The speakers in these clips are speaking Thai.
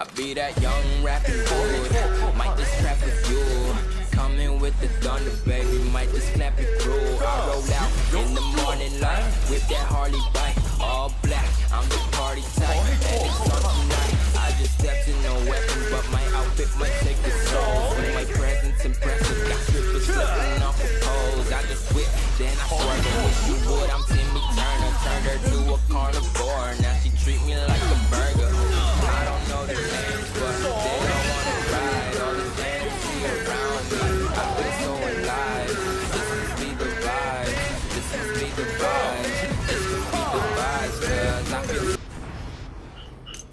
I be that young rapping hood. Might just trap with you. Coming with the thunder, baby. Might just snap it through. I roll out in the morning light with that Harley bike. All black. I'm the party type. And it's on tonight. I just stepped in no weapon, but my outfit might take the soul. My presence impressive.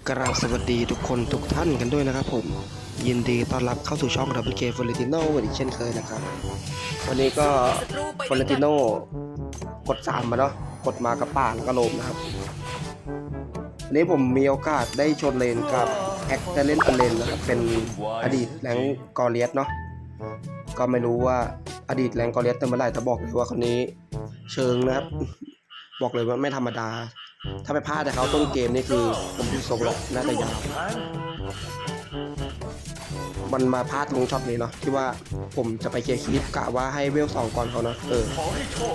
กราบสวัสดีทุกคนทุกท่านกันด้วยนะครับผม ยินดีต้อนรับเข้าสู่ช่องดับเบิลเกฟอร์เรติโน่อีกเช่นเคยนะครับ วันนี้ก็ฟอร์เรติโน่กดสามมาเนาะกดมากับป่าแล้วก็โลมนะครับวันนี้ผมมีโอกาสได้ชนเลนกับแอคเล่นอเลนนะครับเป็นอดีตแรงกอเลียสเนาะก็ไม่รู้ว่าอดีตแรงกอเลียสเต็มเมื่อไหร่แต่บอกเลยว่าคนนี้เชิงนะครับ บอกเลยว่าไม่ธรรมดา ถ้าไปพลาดแต่เขาต้นเกมนี่คือผมดูทรงแล้วน่าจะยาวมันมาพลาดตรงช็อตนี้เนาะที่ว่าผมจะไปเคลียร์คลิปกะว่าให้เวลสองก่อนเขานะเออ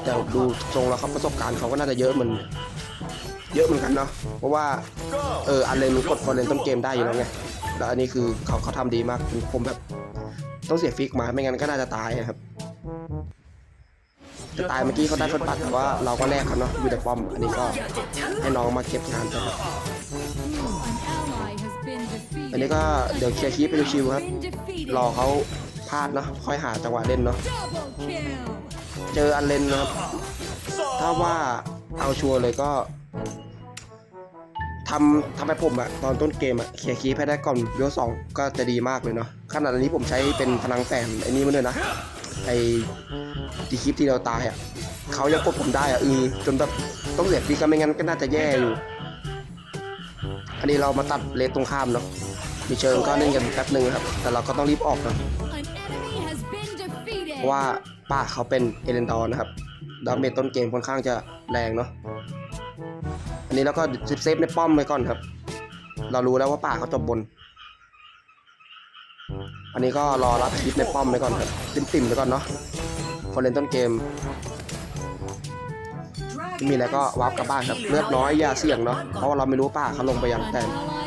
แต่ดูทรงแล้วเขาประสบการณ์เขาก็น่าจะเยอะเหมือนเยอะเหมือนกันเนาะเพราะว่าเอออันเลนมันกดฟอร์เรนต้นเกมได้อยู่แล้วไงแล้วอันนี้คือเขาเขาทำดีมากผมแบบต้องเสียฟิกมาไม่งั้นก็น่าจะตายครับ จะตายเมื่อกี้เขาได้เฟิร์สบัตรแต่ว่าเราก็แลกกันเนาะอยู่ในป้อม อันนี้ก็ให้น้องมาเก็บงานไปครับอันนี้ก็เดี๋ยวเคลียร์คลิปไปดูชิวครับ รอเขาพลาดเนาะค่อยหาจังหวะเล่นเนาะเจออันเลนนะครับ ถ้าว่าเอาชัวร์เลยก็ทำทำให้ผมอะตอนต้นเกมอะเคลียร์คลิปให้ได้ก่อนเวลสองก็จะดีมากเลยเนาะขนาดอันนี้ผมใช้เป็นพลังแฝงไอ้นี่มาด้วยนะ ไอ้ที่คลิปที่เราตายอะเขายังกดผมได้อะเออจนแบบต้องเสียฟรีก็ไม่งั้นก็น่าจะแย่อยู่อันนี้เรามาตัดเลนตรงข้ามเนาะมีเชิงก็เล่นกันแป๊บหนึ่งครับ แต่เราก็ต้องรีบออกเนาะ An enemy has been เพราะ defeated. ว่าป้าเขาเป็นเอเลนดอร์นะครับดาเมจต้นเกมค่อนข้างจะแรงเนาะอันนี้เราก็เซฟในป้อมไว้ก่อนครับ เรารู้แล้วว่าป้าเขาจบบน อันนี้ก็รอรับคลิปในป้อมไว้ก่อนครับติ่มๆไว้ก่อนเนาะพอเล่นต้นเกมไม่มีอะไรก็วาร์ปกลับบ้านครับเลือดน้อยอย่าเสี่ยงเนาะเพราะว่าเราไม่รู้ป้าเขาลงไปยังแต่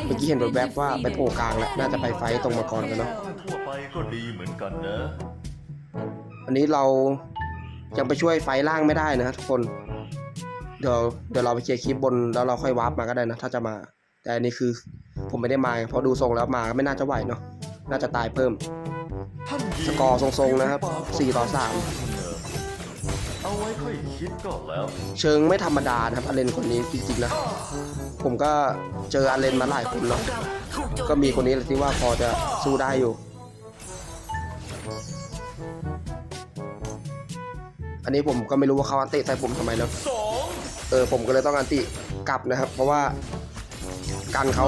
เมื่อกี้เห็นแวบๆว่าไปโผล่กลางแล้วน่าจะไปไฟตรงมังกรกันเนาะทั่วไปก็ดีเหมือนกันนะอันนี้เรายังไปช่วยไฟล่างไม่ได้นะทุกคนเดี๋ยวเดี๋ยวเราไปเคลียร์คลิปบนแล้วเราค่อยวาร์ปมาก็ได้นะถ้าจะมา แต่อันนี้คือผมไม่ได้มาเพราะดูทรงแล้วมาก็ไม่น่าจะไหวเนาะ น่าจะตายเพิ่ม สกอร์ทรงๆนะครับ 4 ต่อ 3 เอาไว้ค่อยคิดก็แล้ว เชิงไม่ธรรมดานะครับอเลนคนนี้จริงๆนะ ผมก็เจออเลนมาหลายคนเนาะก็มีคนนี้แหละที่ว่าพอจะสู้ได้อยู่ อันนี้ผมก็ไม่รู้ว่าเขาอันติใส่ผมทำไมเนาะเออผมก็เลยต้องอันติกลับนะครับ เพราะว่ากันเขา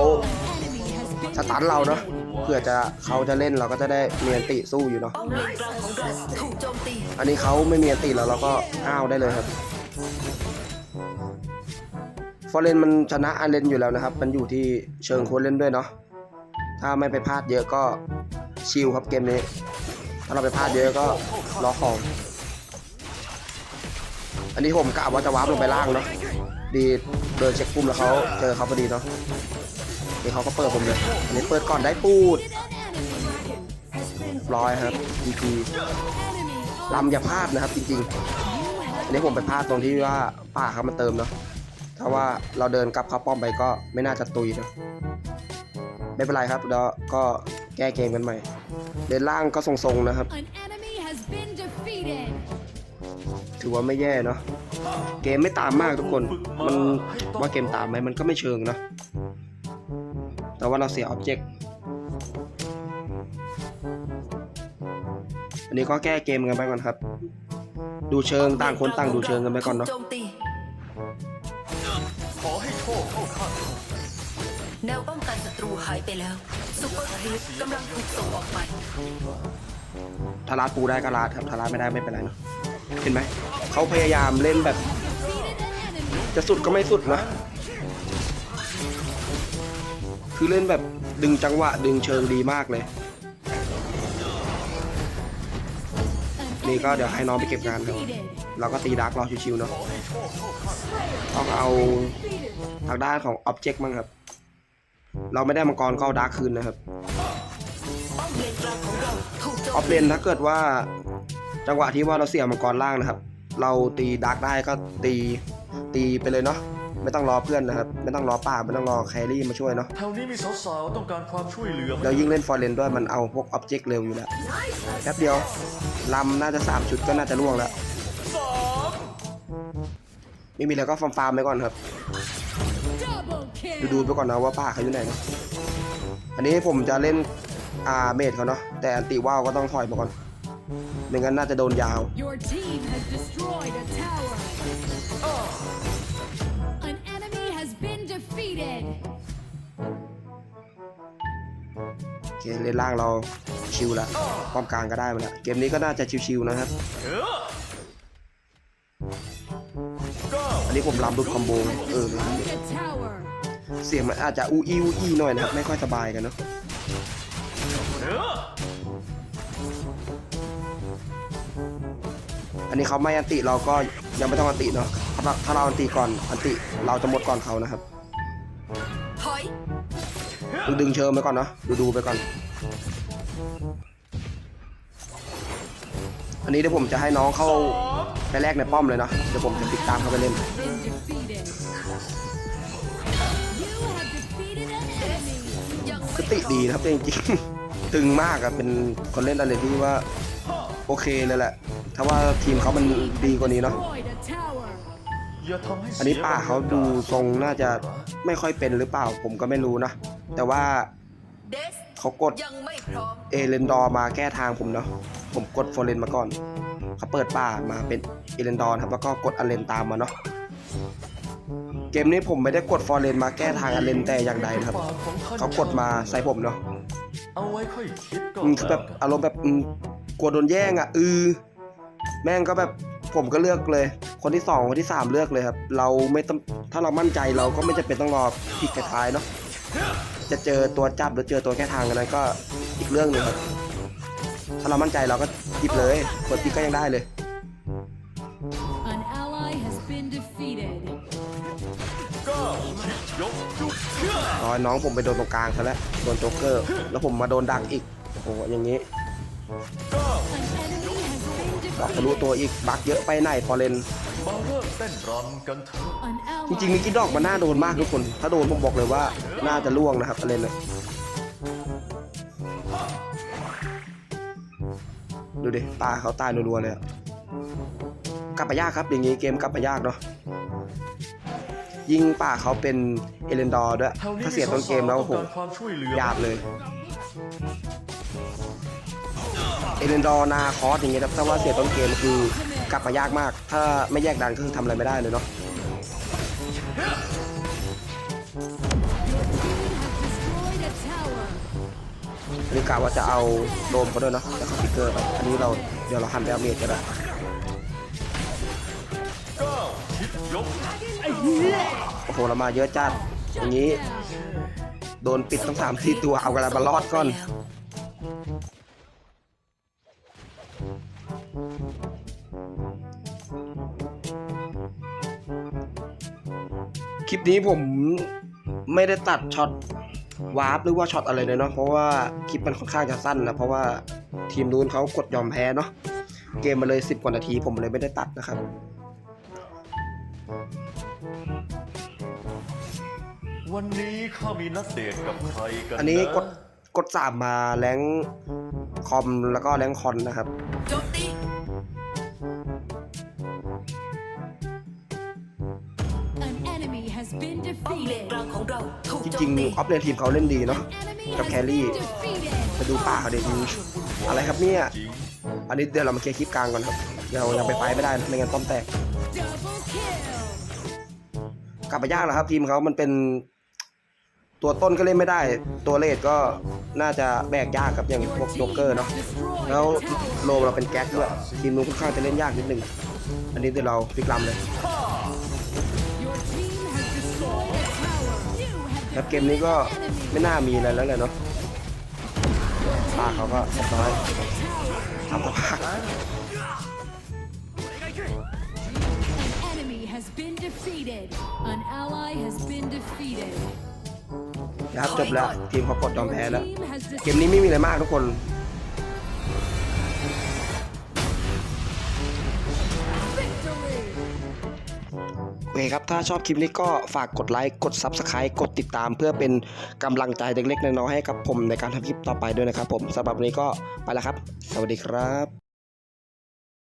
Enemy has been สตันเราเนาะ เพื่อจะเขาจะเล่นเราก็จะได้มีอันติสู้อยู่เนาะป้อมเลนกลางของเราถูกโจมตีอันนี้เขาไม่มีอันติแล้วเราก็อ้าวได้เลยครับฟอร์เรนมันชนะอันเลนอยู่แล้วนะครับ มันอยู่ที่เชิงคนเล่นด้วยเนาะถ้าไม่ไปพลาดเยอะก็ชิลครับเกมนี้ ถ้าเราไปพลาดเยอะก็รอของ อันนี้ผมกะว่าจะวาร์ปลงไปล่างเนาะดีเดินเช็คปุ่มแล้วเขาเจอเขาพอดีเนาะ นี่เขาก็เปิดผมเลยอันนี้เปิดก่อนได้ปูดร้อยครับ GG ลำอย่าพลาดนะครับจริงๆอันนี้ผมไปพลาดตรงที่ว่าป่าเขามาเติมเนาะถ้าว่าเราเดินกลับเข้าป้อมไปก็ไม่น่าจะตุยเนอะไม่เป็นไรครับแล้วก็แก้เกมกันใหม่เดินล่างก็ทรงๆนะครับ An enemy has been defeated. ถือว่าไม่แย่เนาะเกมไม่ตามมากทุกคน มันว่าเกมตามไหมมันก็ไม่เชิงนะแต่ ว่าเราเสียออบเจกต์อันนี้ก็แก้เกมกันไปก่อนครับ ดูเชิงต่างคนต่างดูเชิงกันไปก่อนเนาะถูโจมตีขอให้โชคเข้าข้างแนวป้องกันศัตรูหายไปแล้วซุปเปอร์ครีปกำลังถูกส่งออกไปถ้าลาดปูได้ก็ลาดครับถ้าลาดไม่ได้ไม่เป็นไรเนอะเห็นไหมเขาพยายามเล่นแบบ Defeated an enemy. จะสุดก็ไม่สุดนะ คือเล่นแบบดึงจังหวะดึงเชิงดีมากเลย An Đi có enemy được hai has nó mới been kịp ngàn rồi. defeated. เราก็ตีดาร์กรอชิวๆเนาะต้องเอาทางด้านของอ็อบเจกต์มั้งครับ เราไม่ได้มังกรก็เอาดาร์กคืนนะครับอองเราถูกโจอมอฟเลนถ้าเกิดว่าจังหวะที่ว่าเราเสียมังกรล่างนะครับ เราตีดาร์กได้ก็ตีตีไปเลยเนาะ ไม่ต้องรอเพื่อนนะครับ ไม่ต้องรอป่าไม่ต้องรอแครี่มาช่วยเนาะแถวนี้มีสาวๆ ต้องการความช่วยเหลือไหมแล้วยิ่งเล่นฟอร์เรนด้วยมันเอาพวกอ็อบเจกต์เร็วอยู่แล้วแป๊บเดียวลำน่าจะ 3 ชุดก็น่าจะล่วงแล้วไม่มีอะไรก็ฟาร์มฟาร์มๆไปก่อนครับ Double ดู kill. ดูไปก่อนนะว่าป้าเขาอยู่ไหนนะอันนี้ผมจะเล่นอาเมดเขาเนาะแต่อันติว่าวก็ต้องถอยมาก่อนไม่งั้นน่าจะโดนยาว โอเคเลนล่างเราชิวละป้อมกลางก็ได้มาล้วเกมนี้ก็น่าจะชิวๆนะครับ อันนี้ผมลำรุดคอมโบเออเสียงมันอาจจะอูอีอูอีหน่อยนะครับไม่ค่อยสบายกันเนาะอันนี้เขาไม่อันติเราก็ยังไม่ต้องอันติเนาะถ้าเราอันติก่อนอันติเราจะหมดก่อนเขานะครับ ดึงดึงเชิงไปก่อนเนาะดูดูไปก่อน อันนี้เดี๋ยวผมจะให้น้องเข้าไปแรกในป้อมเลยเนาะเดี๋ยวผมจะติดตามเขาไปเล่น Been defeated. You have defeated an enemy. ยังสติดีครับจริงๆตึงมากอะเป็นคนเล่นอะไรที่ว่า โอเคเลยแหละ ถ้าว่าทีมเขามันดีกว่านี้เนาะอันนี้ป่าเขาดูทรงน่าจะไม่ค่อยเป็นหรือเปล่าผมก็ไม่รู้นะ แต่ว่าเดสเขากดยังไม่พร้อมเอเลนดอร์มาแก้ทางผมเนาะผมกดโฟเรนมาก่อนเขาเปิดป่ามาเป็นเอเลนดอร์ครับแล้วก็กดอเลนตามมาเนาะเกมนี้ผมไม่ได้กดฟอร์เรนมาแก้ทางอเลนแต่อย่างใดนะครับ เขากดมาใส่ผมเนาะเอาไว้ค่อยคิดก่อนอืมคือแบบอารมณ์แบบอืมกลัวโดนแย่งอะ อือ แม่งก็แบบผมก็เลือกเลย คนที่สองคนที่สามเลือกเลยครับ เราไม่ต้องถ้าเรามั่นใจเราก็ไม่จำเป็นต้องรอพิกท้ายๆเนาะ จะเจอตัวจับหรือเจอตัวแก้ทางกันนั้นก็อีกเรื่องหนึ่งครับถ้าเรามั่นใจเราก็หยิบเลยเปิดพิกก็ยังได้เลย An ally has been defeated. เก้าคิดยกจุกเชื่อรอยน้องผมไปโดนตรงกลางซะแล้วโดนโจ๊กเกอร์ แล้วผมมาโดนดักอีกโอ้โหอย่างนี้เก้า An enemy has been ดอกทะลุ defeated. ตัวอีกบักเยอะไปไหนพอเลน มาเริ่มเต้นรำกันเถอะจริงๆมิกกี้ดอกมันน่าโดนมากทุกคน ถ้าโดนผมบอกเลยว่าน่าจะล่วงนะครับเลนอะดูดิตาเขาตายรัวๆเลยกลับไปยากครับอย่างงี้เกมกลับไปยากเนาะยิงป่าเขาเป็นเอเลนดอร์ด้วยถ้าเสียต้นเกมแล้วโหยาบเลยเอเลนดอร์นาคอสอย่างเงี้ยครับถ้าว่าเสียต้นเกมคือ กลับมายากมาก ถ้าไม่แยกดันก็คือทำอะไรไม่ได้เลยเนาะอันนี้กะว่าจะเอาโดมเขาด้วยเนาะแต่เขาฟิกเกอร์ไปอันนี้เราเดี๋ยวเราหันไปเอาเมจก็ได้เก้าคิดยกโอ้โห เรามาเยอะจัดอย่างนี้ โดนปิดตั้งสามสี่ตัวเอากระมารอดก่อน นี้ผมไม่ได้ตัดช็อตวาร์ปหรือว่าช็อตอะไรเลยเนาะเพราะว่าคลิปมันค่อนข้างจะสั้นนะเพราะว่าทีมนู้นเขากดยอมแพ้เนาะเกมมาเลย 10 กว่านาทีผมเลยไม่ได้ตัดนะครับ วันนี้ข้ามีนัดเดทกับใครกันอันนี้ะกดกดสามมาแรงคอมแล้วก็แรงคอนนะครับโจมตี been ป้อมเลน defeated. กลางของเราถูกจโจริงตีๆออฟเลนทีมเขาเล่นดีเนาะ กับแครี่ มาดูป่าเขาเด็กอะไรครับเนี่ย อันนี้เดี๋ยวเรามาเคลียร์คลิปกลางก่อนครับเดี๋ยวเรายังไปไฟท์ไม่ได้นะไม่งั้นป้อมแตก Double kill. กลับไปยากแล้วครับ ทีมเขามันเป็น ตัวต้นก็เล่นไม่ได้ ตัวเลดก็น่าจะแบกยากครับอย่างพวกโจ๊กเกอร์เนาะ Destroy แล้ว a tower. โลมเราเป็นแก๊กด้วย ทีมนู้นค่อนข้างจะเล่นยากนิดหนึ่ง อันนี้เดี๋ยวเราฟิกลำเลย team has destroyed a tower. You have แล้วเกมนี้ก็ไม่น่ามีอะไรแล้วแหละเนาะป้าเขาก็เรียบร้อยทำกับภาค An enemy has been defeated. An ally has been defeated. นะครับจบแล้วทีมเขากดยอม Your แพ้แล้ว team has เกมนี้ไม่มีอะไรมากทุกคน เคครับ ถ้าชอบคลิปนี้ก็ฝากกดไลค์ กด Subscribe กดติดตาม เพื่อเป็นกำลังใจเล็กๆน้อยๆให้กับผมในการทำคลิปต่อไปด้วยนะครับผมสำหรับวันนี้ก็ไปแล้วครับ สวัสดีครับ